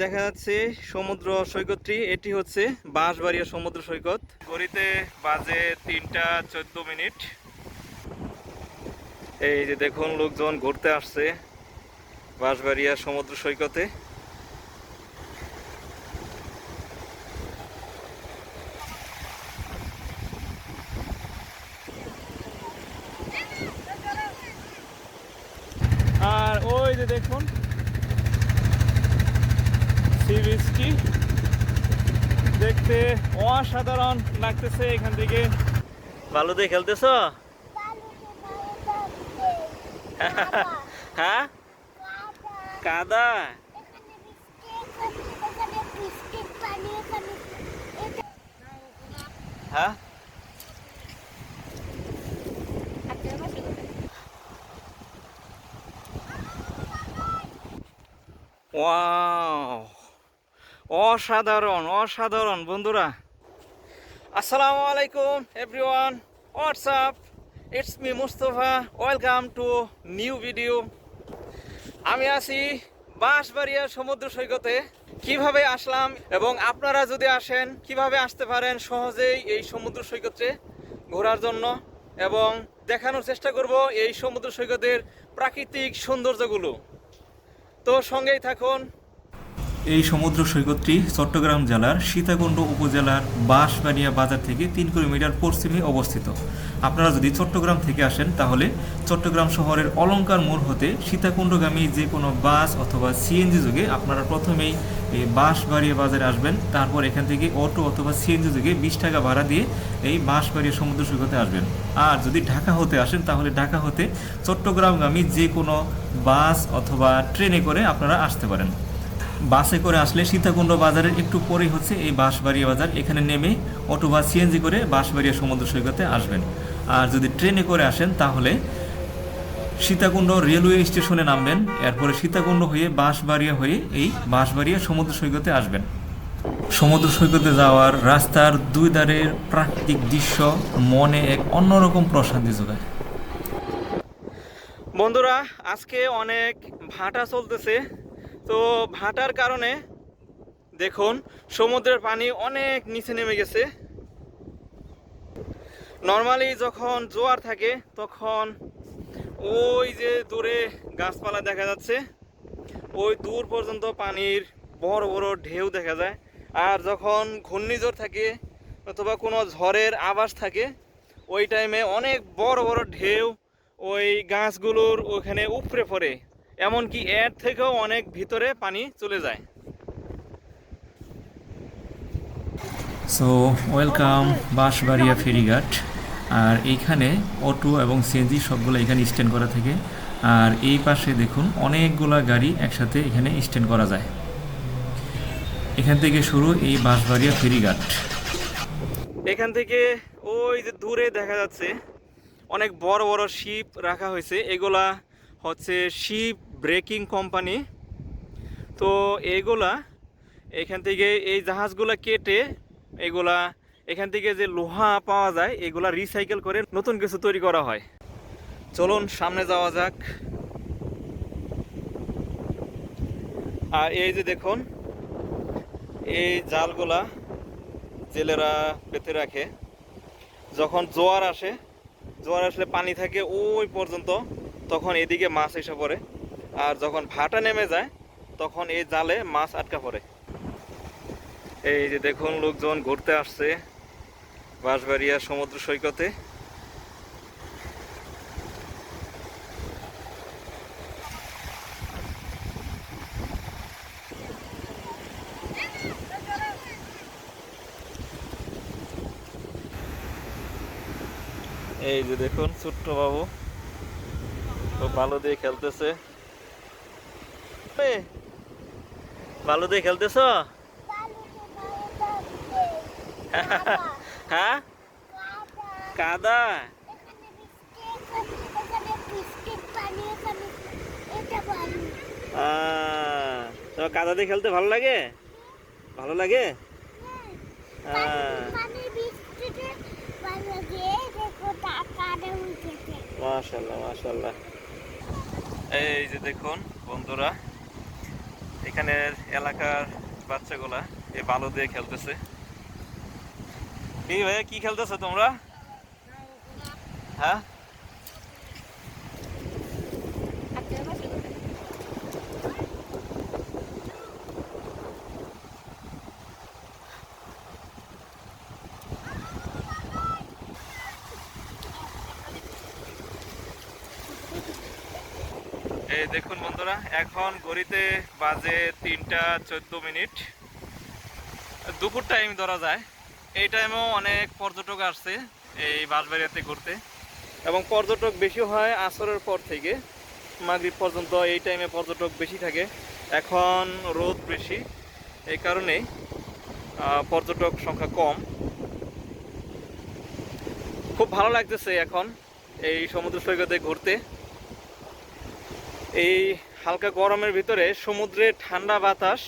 দেখা যাচ্ছে সমুদ্র সৈকতটি, এটি হচ্ছে বাঁশবাড়িয়া সমুদ্র সৈকত। ঘড়িতে বাজে তিনটা চোদ্দ মিনিট। এই যে দেখুন, লোকজন ঘুরতে আসছে বাঁশবাড়িয়া সমুদ্র সৈকতে। আর ওই যে দেখুন সি বিচটি দেখতে অসাধারণ লাগতেছে এখান থেকে। ভালো দিয়ে খেলতেছ হ্যাঁ? কাদা। হ্যাঁ? ওয়াও। অসাধারণ অসাধারণ, বন্ধুরা। আসসালামু আলাইকুম everyone WhatsApp it's me Mustafa. Welcome to new video আমি আছি বাঁশবাড়িয়া সমুদ্র সৈকতে। কীভাবে আসলাম এবং আপনারা যদি আসেন, কীভাবে আসতে পারেন সহজেই এই সমুদ্র সৈকতে ঘোরার জন্য এবং দেখানোর চেষ্টা করব এই সমুদ্র সৈকতের প্রাকৃতিক সৌন্দর্যগুলো। তো সঙ্গেই থাকুন এই সমুদ্র সৈকতটি চট্টগ্রাম জেলার সীতাকুণ্ড উপজেলার বাঁশবাড়িয়া বাজার থেকে তিন কিলোমিটার পশ্চিমে অবস্থিত। আপনারা যদি চট্টগ্রাম থেকে আসেন, তাহলে চট্টগ্রাম শহরের অলঙ্কার মোড় হতে সীতাকুণ্ডগামী যে কোনো বাস অথবা সিএনজি যোগে আপনারা প্রথমেই এই বাঁশবাড়িয়া বাজারে আসবেন। তারপর এখান থেকে অটো অথবা সিএনজি যোগে বিশ টাকা ভাড়া দিয়ে এই বাঁশবাড়িয়া সমুদ্র সৈকতে আসবেন। আর যদি ঢাকা হতে আসেন, তাহলে ঢাকা হতে চট্টগ্রামগামী যে কোনো বাস অথবা ট্রেনে করে আপনারা আসতে পারেন। বাসে করে আসলে সীতাকুণ্ড বাজারের একটু পরেই হচ্ছে এই বাঁশবাড়িয়া বাজার। এখানে নেমে অটো বা সিএনজি করে বাঁশবাড়িয়া সমুদ্র সৈকতে আসবেন। আর যদি ট্রেনে করে আসেন, তাহলে সীতাকুণ্ড রেলওয়ে স্টেশনে নামবেন। এরপরে সীতাকুণ্ড হয়ে বাঁশবাড়িয়া হয়ে এই বাঁশবাড়িয়া সমুদ্র সৈকতে আসবেন। সমুদ্র সৈকতে যাওয়ার রাস্তার দুই ধারের প্রাকৃতিক দৃশ্য মনে এক অন্যরকম প্রশান্তি যোগায়। বন্ধুরা, আজকে অনেক ভাটা চলতেছে। তো ভাটার কারণে, দেখুন, সমুদ্রের পানি অনেক নিচে নেমে গেছে। নর্মালি যখন জোয়ার থাকে, তখন ওই যে দূরে গাছপালা দেখা যাচ্ছে, ওই দূর পর্যন্ত পানির বড় বড় ঢেউ দেখা যায়। আর যখন ঘূর্ণিঝড় থাকে অথবা কোনো ঝড়ের আভাস থাকে, ওই টাইমে অনেক বড় বড় ঢেউ ওই গাছগুলোর ওখানে উপড়ে পড়ে। এমনকি এর থেকেও অনেক ভিতরে পানি চলে যায়। সো ওয়েলকাম বাঁশবাড়িয়া ফেরিঘাট। আর এইখানে অটো এবং সিএনজি সবগুলো এখানে স্ট্যান্ড করা থাকে। আর এই পাশে দেখুন অনেকগুলা গাড়ি একসাথে এখানে স্ট্যান্ড করা যায়। এখান থেকে শুরু এই বাঁশবাড়িয়া ফেরিঘাট। এখান থেকে ওই যে দূরে দেখা যাচ্ছে অনেক বড় বড় শিপ রাখা হয়েছে। এগুলা হচ্ছে শিপ ব্রেকিং কোম্পানি। তো এইগুলা এখান থেকে এই জাহাজগুলা কেটে এগুলা এখান থেকে যে লোহা পাওয়া যায়, এগুলা রিসাইকেল করে নতুন কিছু তৈরি করা হয়। চলুন সামনে যাওয়া যাক। আর এই যে দেখুন, এই জালগুলা জেলেরা পেতে রাখে। যখন জোয়ার আসে, জোয়ার আসলে পানি থাকে ওই পর্যন্ত, তখন এদিকে মাছ এসে পড়ে। আর যখন ভাটা নেমে যায়, তখন এই জালে মাছ আটকা পড়ে। এই যে দেখুন লোকজন ঘুরতে আসছে বাঁশবাড়িয়া সমুদ্র সৈকতে। এই যে দেখুন ছোট্ট বাবু, খুব ভালো দিয়ে খেলতেছে। ভালো দিয়ে খেলতেছ? হ্যাঁ? কাদা? তোমার কাদা দিয়ে খেলতে ভালো লাগে? ভালো লাগে? মাশাল্লাহ মাশাল্লাহ এই যে দেখুন বন্ধুরা এখানের এলাকার বাচ্চাগুলা এ বালু দিয়ে খেলতেছে। কি ভাইয়া কি খেলতেছো তোমরা? হ্যাঁ এই দেখুন বন্ধুরা, এখন ঘড়িতে বাজে তিনটা চোদ্দ মিনিট। দুপুর টাইম ধরা যায়। এই টাইমেও অনেক পর্যটক আসছে এই বাঁশবাড়িয়াতে ঘুরতে। এবং পর্যটক বেশি হয় আসরের পর থেকে। মাগরিব পর্যন্ত এই টাইমে পর্যটক বেশি থাকে। এখন রোদ বেশি। এই কারণেই পর্যটক সংখ্যা কম। খুব ভালো লাগতেছে এখন এই সমুদ্র সৈকতে ঘুরতে। এই হালকা গরমের ভিতরে সমুদ্রের ঠান্ডা বাতাস,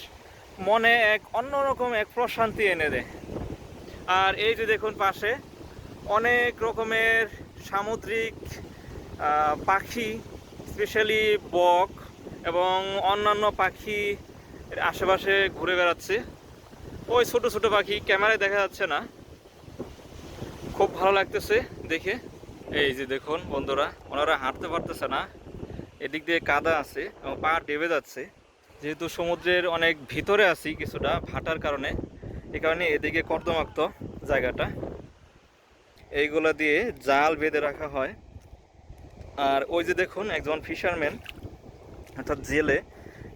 মনে এক অন্যরকম এক প্রশান্তি এনে দেয়। আর এই যে দেখুন পাশে, অনেক রকমের সামুদ্রিক পাখি, স্পেশালি বক এবং অন্যান্য পাখি আশেপাশে ঘুরে বেড়াচ্ছে। ওই ছোট ছোট পাখি ক্যামেরায় দেখা যাচ্ছে না। খুব ভালো লাগতেছে দেখে। এই যে দেখুন বন্ধুরা, ওনারা হাঁটতে পারতেছে না। এদিক দিয়ে কাদা আছে এবং পা ডেবে যাচ্ছে। যেহেতু সমুদ্রের অনেক ভিতরে আছি কিছুটা ভাটার কারণে এই কারণে এদিকে কর্দমাক্ত জায়গাটা। এইগুলো দিয়ে জাল বেঁধে রাখা হয়। আর ওই যে দেখুন একজন ফিশারম্যান অর্থাৎ জেলে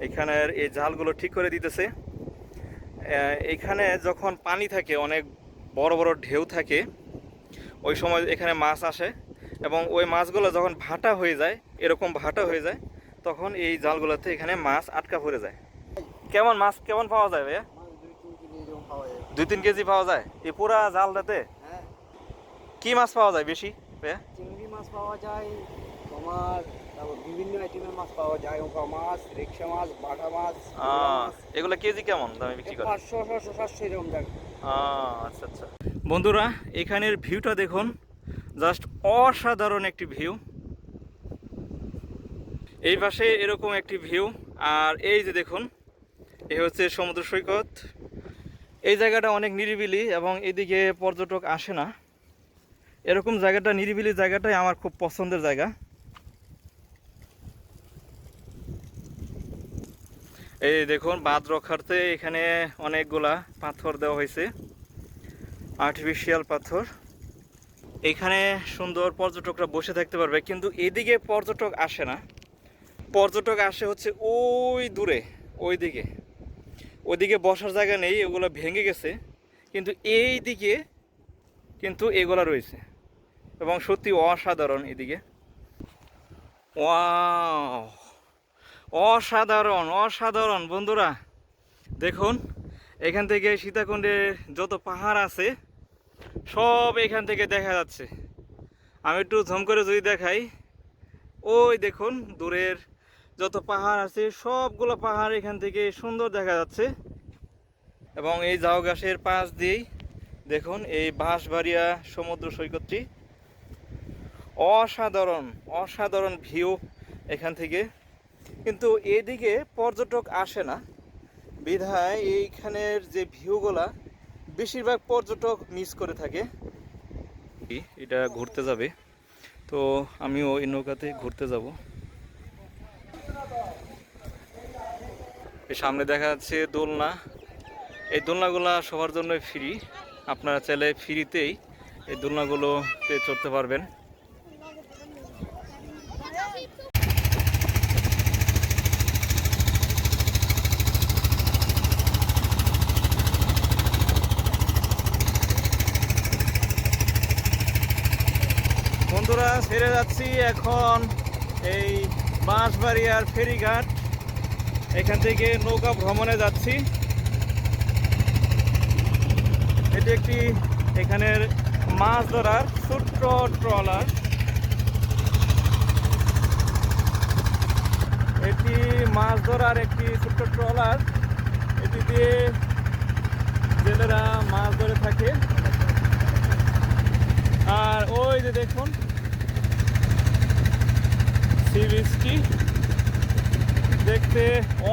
এখানের এই জালগুলো ঠিক করে দিতেছে। আহ, এইখানে যখন পানি থাকে অনেক বড় বড় ঢেউ থাকে ওই সময় এখানে মাছ আসে এবং ওই মাছগুলো যখন ভাটা হয়ে যায় এরকম ভাটা হয়ে যায় তখন এই জালগুলোতে এখানে মাছ আটকা পড়ে যায়। কেমন মাছ কেমন পাওয়া যায় ভাইয়া? দুই তিন কেজি পাওয়া যায়? দুই তিন কেজি পাওয়া যায় এই পুরা জালটাতে? হ্যাঁ। কি মাছ পাওয়া যায় বেশি ভাইয়া? চিংড়ি মাছ পাওয়া যায় তোমার বিভিন্ন আইটেমের মাছ পাওয়া যায় ওকা মাছ রিক্সা মাছ বাটা মাছ এগুলো কেজি কেমন দামে বিক্রি করে? পাঁচশো ছশো সাতশো এরকম আহ, আচ্ছা আচ্ছা। বন্ধুরা এখানের ভিউটা দেখুন। জাস্ট অসাধারণ একটি ভিউ। এই পাশে এরকম একটি ভিউ আর এই যে দেখুন, এ হচ্ছে সমুদ্র সৈকত। এই জায়গাটা অনেক নিরিবিলি এবং এদিকে পর্যটক আসে না। এরকম জায়গাটা, নিরিবিলি জায়গাটাই আমার খুব পছন্দের জায়গা। এই দেখুন, বাঁধ রক্ষার্থে এখানে অনেকগুলা পাথর দেওয়া হয়েছে। আর্টিফিশিয়াল পাথর। এখানে সুন্দর পর্যটকরা বসে থাকতে পারবে, কিন্তু এদিকে পর্যটক আসে না। পর্যটক আসে হচ্ছে ওই দূরে ওই দিকে ওইদিকে বসার জায়গা নেই, এগুলো ভেঙে গেছে, কিন্তু এই দিকে কিন্তু এগুলো রয়েছে। এবং সত্যি অসাধারণ এদিকে। অসাধারণ অসাধারণ, বন্ধুরা। দেখুন, এখান থেকে সীতাকুণ্ডের যত পাহাড় আছে, সব এখান থেকে দেখা যাচ্ছে। আমি একটু ঝম করে যদি দেখাই, ওই দেখুন, দূরের যত পাহাড় আছে, সবগুলো পাহাড় এখান থেকে সুন্দর দেখা যাচ্ছে। এবং এই জাউ গাছের পাশ দিয়েই দেখুন এই বাঁশবাড়িয়া সমুদ্র সৈকতটি। অসাধারণ অসাধারণ ভিউ এখান থেকে। কিন্তু এদিকে পর্যটক আসে না। বিধায় এইখানের যে ভিউগুলা বেশিরভাগ পর্যটক মিস করে থাকে। এটা ঘুরতে যাবে। তো আমিও এই নৌকাতে ঘুরতে যাব। সামনে দেখা যাচ্ছে দোলনা। এই দোলনাগুলা সবার জন্য ফ্রি আপনারা চাইলে ফ্রিতেই এই দোলনাগুলোতে চড়তে পারবেন। বন্ধুরা, ছেড়ে যাচ্ছি এখন এই বাঁশবাড়িয়ার ফেরিঘাট। এখান থেকে নৌকা ভ্রমণে যাচ্ছি। এটি একটি এখানের মাছ ধরার ছোট্ট ট্রলার। এটি মাছ ধরার একটি ছোট্ট ট্রলার। এটি দিয়ে জেলেরা মাছ ধরে থাকে। আর ওই যে দেখুন, সি বিচটি দেখতে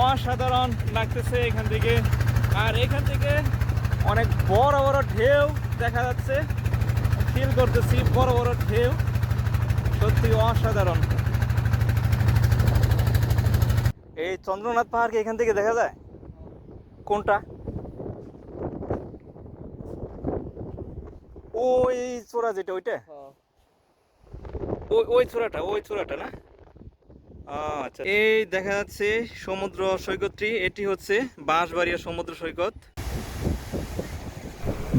অসাধারণ লাগতেছে এখান থেকে। আর এখান থেকে অনেক বড় বড় ঢেউ দেখা যাচ্ছে। ফিল করতেছি বড় বড় ঢেউ। সত্যি অসাধারণ। এই চন্দ্রনাথ পাহাড়কে এখান থেকে দেখা যায়? কোনটা? ওই চোরা যেটা ওইটা? ওই ওই চূড়াটা ওই চূড়াটা না? আচ্ছা এই দেখা যাচ্ছে সমুদ্র সৈকতটি এটি হচ্ছে বাঁশবাড়িয়া সমুদ্র সৈকত।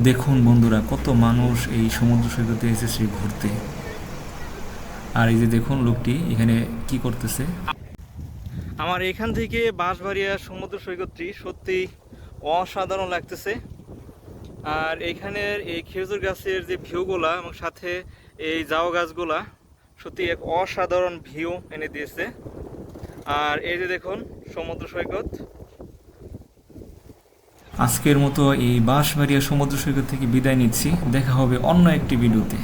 দেখুন বন্ধুরা কত মানুষ এই সমুদ্র সৈকতে এসেছে ঘুরতে। আর এই যে দেখুন লোকটি এখানে কি করতেছে। আমার এখান থেকে বাঁশবাড়িয়া সমুদ্র সৈকতটি সত্যি অসাধারণ লাগতেছে। আর এখানের এই খেজুর গাছের যে ভিউগুলা এবং সাথে এই জাও গাছগুলা সত্যি এক অসাধারণ ভিউ এনে দিয়েছে। আর এই যে দেখুন, সমুদ্র সৈকত। আজকের মতো এই বাঁশবাড়িয়া সমুদ্র সৈকত থেকে বিদায় নিচ্ছি। দেখা হবে অন্য একটি ভিডিওতে।